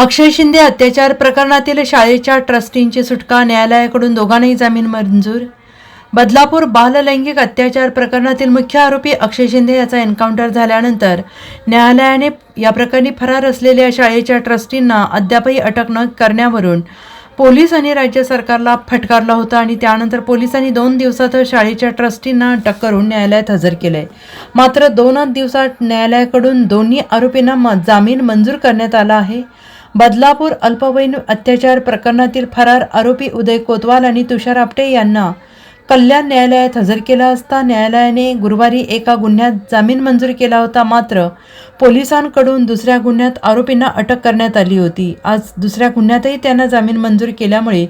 अक्षय शिंदे अत्याचार प्रकरणातील शाळेच्या ट्रस्टींची सुटका न्यायालयाकडून दोघांनाही जामीन मंजूर. बदलापूर बाललैंगिक अत्याचार प्रकरणातील मुख्य आरोपी अक्षय शिंदे याचा एन्काउंटर झाल्यानंतर न्यायालयाने या प्रकरणी फरार असलेल्या शाळेच्या ट्रस्टींना अद्यापही अटक न करण्यावरून पोलीस आणि राज्य सरकारला फटकारला होता आणि त्यानंतर पोलिसांनी दोन दिवसातच शाळेच्या ट्रस्टींना अटक करून न्यायालयात हजर केलंय. मात्र दोनच दिवसात न्यायालयाकडून दोन्ही आरोपींना म- जामीन मंजूर करण्यात आला आहे. बदलापूर अल्पवयीन अत्याचार प्रकरणातील फरार आरोपी उदय कोतवाल आणि तुषार आपटे यांना कल्याण न्यायालयात हजर केला असता न्यायालयाने गुरुवारी एका गुन्ह्यात जामीन मंजूर केला होता मात्र पोलिसांकडून दुसऱ्या गुन्ह्यात आरोपींना अटक करण्यात आली होती. आज दुसऱ्या गुन्ह्यातही त्यांना जामीन मंजूर केल्यामुळे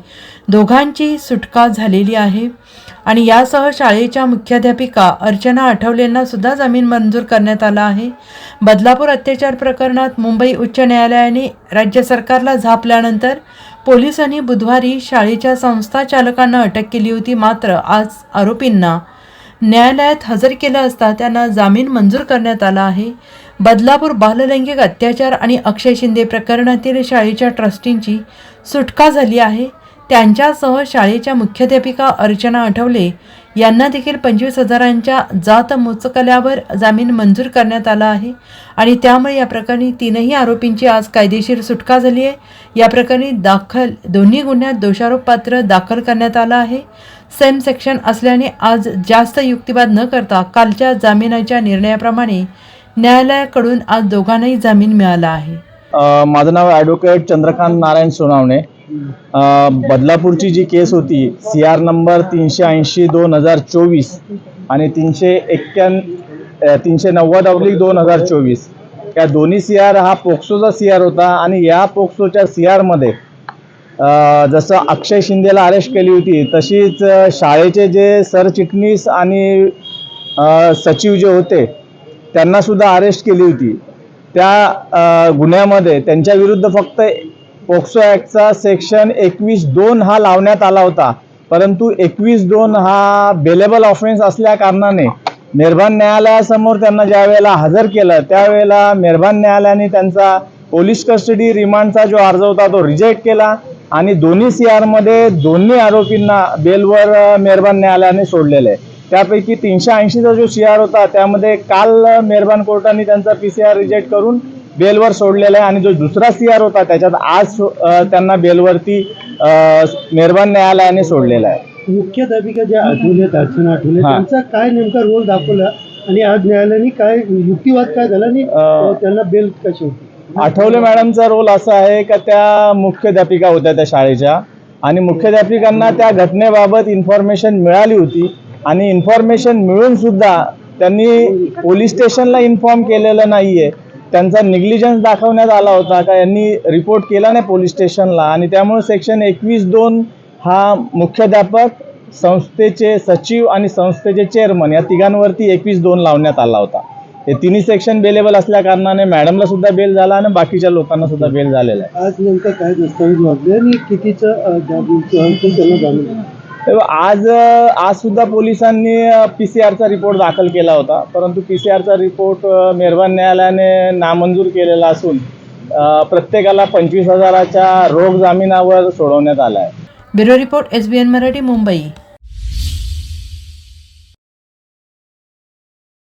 दोघांची सुटका झालेली आहे. आणि यासह शाळेच्या मुख्याध्यापिका अर्चना आठवलेंना सुद्धा जामीन मंजूर करण्यात आला आहे. बदलापूर अत्याचार प्रकरणात मुंबई उच्च न्यायालयाने राज्य सरकारला झापल्यानंतर पोलिसांनी बुधवारी शाळेच्या संस्था चालकांना अटक केली होती. मात्र आज आरोपींना न्यायालयात हजर केलं असता त्यांना जामीन मंजूर करण्यात आला आहे. बदलापूर बाललैंगिक अत्याचार आणि अक्षय शिंदे प्रकरणातील शाळेच्या ट्रस्टींची सुटका झाली आहे. त्यांच्यासह शाळेच्या मुख्याध्यापिका अर्चना आठवले यांना देखील पंचवीस हजारांच्या जात मुचकल्यावर जामीन मंजूर करण्यात आला आहे आणि त्यामुळे या प्रकरणी तीनही आरोपींची आज कायदेशीर सुटका झाली आहे. या प्रकरणी दाखल दोन्ही गुन्ह्यात दोषारोपपात्र दाखल करण्यात आलं आहे. सेम सेक्शन असल्याने आज जास्त युक्तिवाद न करता कालच्या जामिनाच्या निर्णयाप्रमाणे न्यायालयाकडून आज दोघांनाही जामीन मिळाला आहे. माझं नाव ॲडव्होकेट चंद्रकांत नारायण सोनावणे. बदलापूरची जी केस होती सी आर नंबर तीनशे ऐंशी दोन हजार चोवीस आणि तीनशे एक्क्या तीनशे नव्वद अब्लिक दोन हजार चोवीस. या दोन्ही सी आर हा पोक्सोचा सी आर होता आणि या पोक्सोच्या सी आरमध्ये जसं अक्षय शिंदेला अरेस्ट केली होती तशीच शाळेचे जे सरचिटणीस आणि सचिव जे होते त्यांना सुद्धा अरेस्ट केली होती. त्या गुन्ह्यामध्ये त्यांच्या विरुद्ध फक्त पोक्सो ॲक्टचा सेक्शन एकवीस दोन हा लावण्यात आला होता. परंतु एकवीस दोन हा बेलेबल ऑफेन्स असल्या कारणाने मेहरबान न्यायालयासमोर त्यांना ज्यावेळेला हजर केलं त्यावेळेला मेहरबान न्यायालयाने त्यांचा पोलीस कस्टडी रिमांडचा जो अर्ज होता तो रिजेक्ट केला आणि दोन्ही सी आरमध्ये दोन्ही आरोपींना बेलवर मेरबान मेहरबान न्यायालयाने सोडलेलं. आहे त्यापैकी तीनशे ऐंशीचा जो सी आर होता त्यामध्ये काल मेहरबान कोर्टाने त्यांचा पी सी आर रिजेक्ट करून बेलवर सोडलेला आहे आणि जो दुसरा सी आर होता त्याच्यात आज त्यांना बेलवरती मेहरबान न्यायालयाने सोडलेला आहे. मुख्याध्यापिका ज्या आठवले अर्चना आठवले. त्यांचा काय नेमका रोल दाखवला आणि आज न्यायालयाने काय युक्तिवाद काय झाला आणि त्यांना बेल कशी होती? आठवले मॅडमचा रोल असा आहे का त्या मुख्याध्यापिका होत्या त्या शाळेच्या आणि मुख्याध्यापिकांना त्या घटनेबाबत इन्फॉर्मेशन मिळाली होती आणि इन्फॉर्मेशन मिळून सुद्धा त्यांनी पोलीस स्टेशनला इन्फॉर्म केलेलं नाही आहे त्यांचा निग्लिजन्स दाखवण्यात आला होता का यांनी रिपोर्ट केला नाही पोलीस स्टेशनला आणि त्यामुळे सेक्शन एकवीस दोन हा मुख्याध्यापक संस्थेचे सचिव आणि संस्थेचे चेअरमन या तिघांवरती एकवीस दोन लावण्यात आला होता. हे तिन्ही सेक्शन बेलेबल असल्या कारणाने मॅडमला सुद्धा बेल झाला आणि बाकीच्या लोकांना सुद्धा बेल झालेला आहे. आज नेमकं काय दस्तावेज वागले आणि कितीचं त्यांना आज आज सुद्धा पोलिसांनी पी सी आरचा रिपोर्ट दाखल केला होता. परंतु पी सी आरचा रिपोर्ट मेहरबान न्यायालयाने नामंजूर केलेला असून प्रत्येकाला पंचवीस हजाराच्या रोख जामिनावर सोडवण्यात आला आहे bureau report S B N Marathi Mumbai.